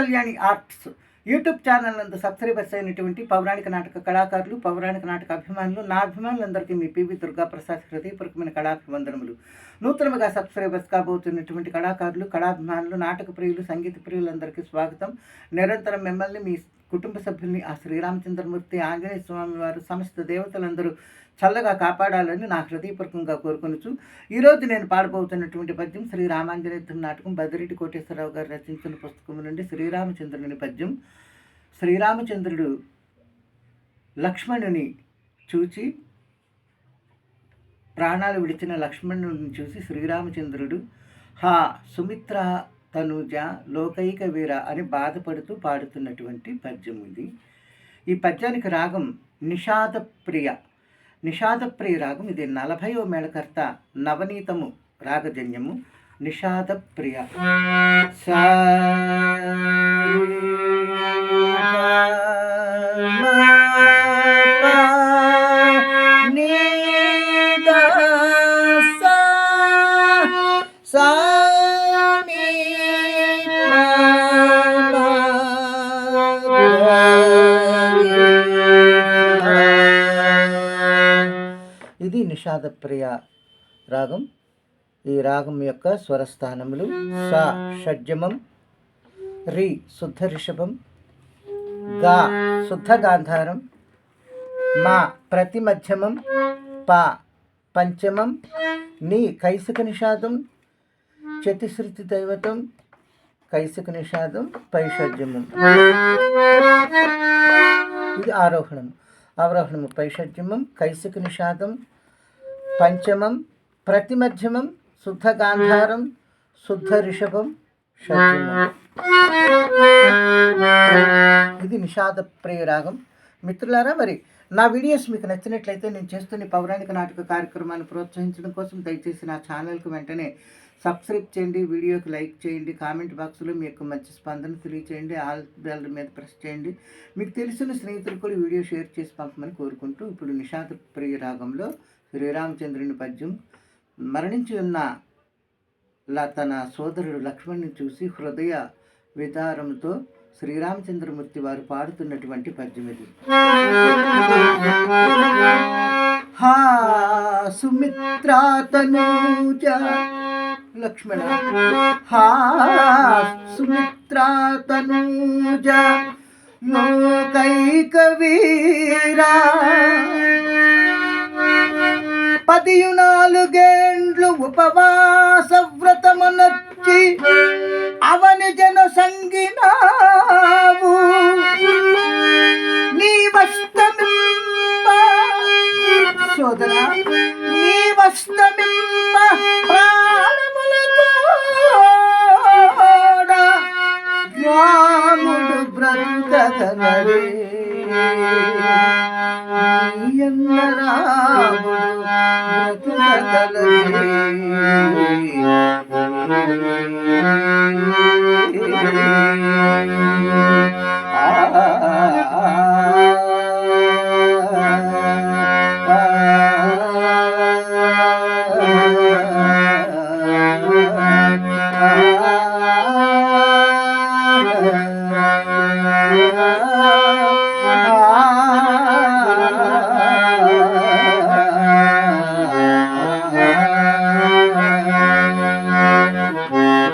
Kalyani arts YouTube channel నందు subscribers అయినటువంటి పౌరాణిక నాటక కళాకారులు పౌరాణిక నాటక అభిమానులు నా అభిమానులందరికీ మీ పివి దుర్గా ప్రసాద్ హృదయపూర్వకమైన కళాభివందనములు. నూతనముగా సబ్స్క్రైబర్స్ కాబోతున్నటువంటి కళాకారులు కళాభిమానులు నాటక ప్రియులు సంగీత ప్రియులందరికీ స్వాగతం. నిరంతరం మిమ్మల్ని మీ కుటుంబ సభ్యుల్ని ఆ శ్రీరామచంద్రమూర్తి ఆంజనేయ స్వామి వారు సమస్త దేవతలందరూ చల్లగా కాపాడాలని నా హృదయపూర్వకంగా కోరుకొనుచు ఈరోజు నేను పాడబోతున్నటువంటి పద్యం శ్రీ రామాంజనేయుడు నాటకం బదిరెడ్డి కోటేశ్వరరావు గారు రచించిన పుస్తకం నుండి శ్రీరామచంద్రుని పద్యం. శ్రీరామచంద్రుడు లక్ష్మణుని చూచి ప్రాణాలు విడిచిన లక్ష్మణుని చూసి శ్రీరామచంద్రుడు హా సుమిత్ర తనుజ లోకైక వీర అని బాధపడుతూ పాడుతున్నటువంటి పద్యం ఇది. ఈ పద్యానికి రాగం నిషాద ప్రియ రాగం ఇది నలభైవ మేళకర్త నవనీతము రాగజన్యము. నిషాద ప్రియ సా విషాదప్రియ రాగం. ఈ రాగం యొక్క స్వరస్థానములు సా షడ్జమం రి శుద్ధ రిషభం గా శుద్ధ గాంధారం మా ప్రతిమధ్యమం పా పంచమం నీ కైసిక నిషాదం చతిశ్రుతి దైవతం కైసిక నిషాదం పైషడ్యమం ఇది ఆరోహణం అవరోహణము పైషడ్యమం కైసిక నిషాదం పంచమం ప్రతిమధ్యమం శుద్ధ గాంధారం శుద్ధ రిషభం ఇది నిషాద ప్రియ రాగం మిత్రులారా మరి నా వీడియోస్ మీకు నచ్చినట్లయితే నేను చేస్తున్న పౌరాణిక నాటక కార్యక్రమాన్ని ప్రోత్సహించడం కోసం దయచేసి నా ఛానల్కి వెంటనే సబ్స్క్రైబ్ చేయండి వీడియోకి లైక్ చేయండి కామెంట్ బాక్స్లో మీ యొక్క మంచి స్పందన తెలియచేయండి ఆల్ బెల్ మీద ప్రెస్ చేయండి. మీకు తెలిసిన స్నేహితులు కూడా వీడియో షేర్ చేసి పంపమని కోరుకుంటూ ఇప్పుడు నిషాద ప్రియ రాగంలో శ్రీరామచంద్రుని పద్యం మరణించి ఉన్న లా తన సోదరుడు లక్ష్మణ్ని చూసి హృదయ విదారంతో శ్రీరామచంద్రమూర్తి వారు పాడుతున్నటువంటి పద్యం ఇది. హా సుమిత్రాతనూజ లక్ష్మణ. హా సుమిత్రాతనూజ లోకైక వీరా. పదియు నాలుగేండ్లు ఉపవాస వ్రతమునొచ్చి అవని జన సంగినావు. నీ వస్తమింప సోదర నీ వస్తమింప ప్రాణములకు రాముడు బ్రతకనరే. ఎన్నరా la la